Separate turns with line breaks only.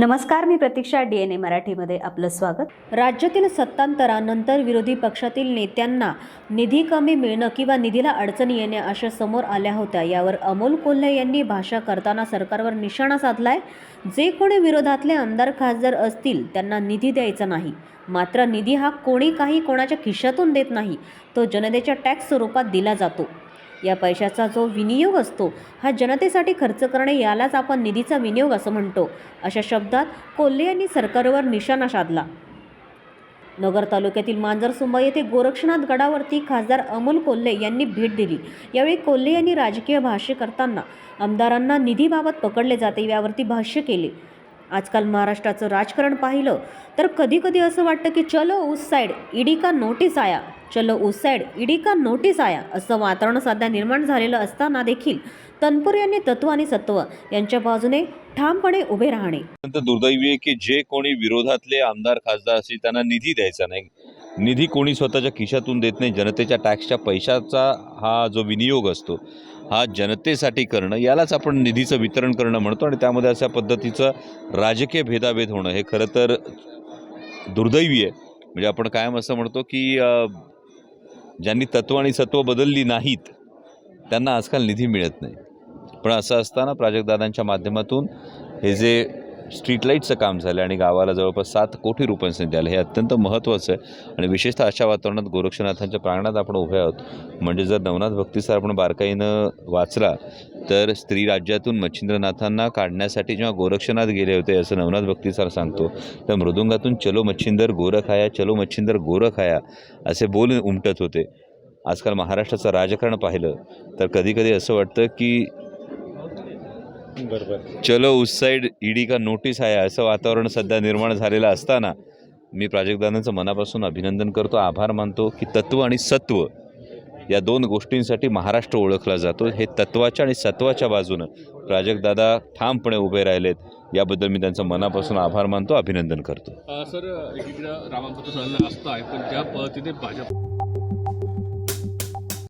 नमस्कार मी प्रतीक्षा D N A मराठीमध्ये आपलं स्वागत. राज्यातील सत्तांतरानंतर विरोधी पक्षातील नेत्यांना निधी कमी मिळणं किंवा निधीला अडचणी येणे अशा समोर आल्या होत्या. यावर अमोल कोल्हे यांनी भाषा करताना सरकारवर निशाणा साधलाय. जे कोणी विरोधातले आमदार खासदार असतील त्यांना निधी द्यायचा नाही. मात्र निधी हा कोणी काही कोणाच्या खिशातून देत नाही. तो जनतेच्या टॅक्स स्वरूपात दिला जातो. या पैशाचा जो विनियोग असतो हा जनतेसाठी खर्च करणे यालाच आपण निधीचा विनियोग असं म्हणतो. अशा शब्दात कोल्हे यांनी सरकारवर निशाणा साधला. नगर तालुक्यातील मांजरसुंबा येथे गोरक्षनाथ गडावरती खासदार अमोल कोल्हे यांनी भेट दिली. यावेळी कोल्हे यांनी राजकीय भाष्य करताना आमदारांना निधीबाबत पकडले जाते यावरती भाष्य केले. आजकाल महाराष्ट्राचं राजकारण पाहिलं तर कधी कधी असं वाटतं की चलो उस साईड ईडी का नोटीस आया. चलो उस साईड ईडी का नोटीस आया. असं वातावरण सध्या निर्माण झालेलं असताना देखील तनपूर यांनी तत्व आणि सत्व यांच्या बाजूने ठामपणे उभे राहणे.
दुर्दैवी आहे की जे कोणी विरोधातले आमदार खासदार असतील त्यांना निधी द्यायचा नाही. निधी कोणी स्वतःच्या खिशातून देत नाही. जनतेच्या टॅक्सच्या पैशाचा हा जो विनियोग असतो हा जनतेसाठी करणं यालाच आपण निधीचं वितरण करणं म्हणतो आणि त्यामध्ये अशा पद्धतीचं राजकीय भेदाभेद होणं हे खरं तर दुर्दैवी आहे. म्हणजे आपण कायम असं म्हणतो की ज्यांनी तत्व आणि सत्व बदलली नाहीत त्यांना आजकाल निधी मिळत नाही. पण असं असताना प्राजक्तदादांच्या माध्यमातून हे जे स्ट्रीट लाईटचं काम झालं आणि गावाला जवळपास सात कोटी रुपयांचं निधी आलं हे अत्यंत महत्त्वाचं आहे. आणि विशेषतः अशा वातावरणात गोरक्षनाथांच्या प्रांगणात आपण उभे आहोत. म्हणजे जर नवनाथ भक्तीसार आपण बारकाईनं वाचला तर स्त्री राज्यातून मच्छिंद्रनाथांना काढण्यासाठी जेव्हा गोरक्षनाथ गेले होते असं नवनाथ भक्तीसार सांगतो तर मृदुंगातून चलो मच्छिंदर गोरखाया चलो मच्छिंदर गोरखाया असे बोल उमटत होते. आजकाल महाराष्ट्राचं राजकारण पाहिलं तर कधीकधी असं वाटतं की चलो उस साईड ईडी का नोटीस आहे असं वातावरण सध्या निर्माण झालेलं असताना मी प्राजक्तदादांचं मनापासून अभिनंदन करतो आभार मानतो की तत्व आणि सत्व या दोन गोष्टींसाठी महाराष्ट्र ओळखला जातो. हे तत्वाच्या आणि सत्वाच्या बाजूनं प्राजक्तदादा ठामपणे उभे राहिलेत. याबद्दल मी त्यांचं मनापासून आभार मानतो अभिनंदन करतो.
सर एकीकडं रामांचं सण असतं आहे पण ज्या पद्धतीने भाजप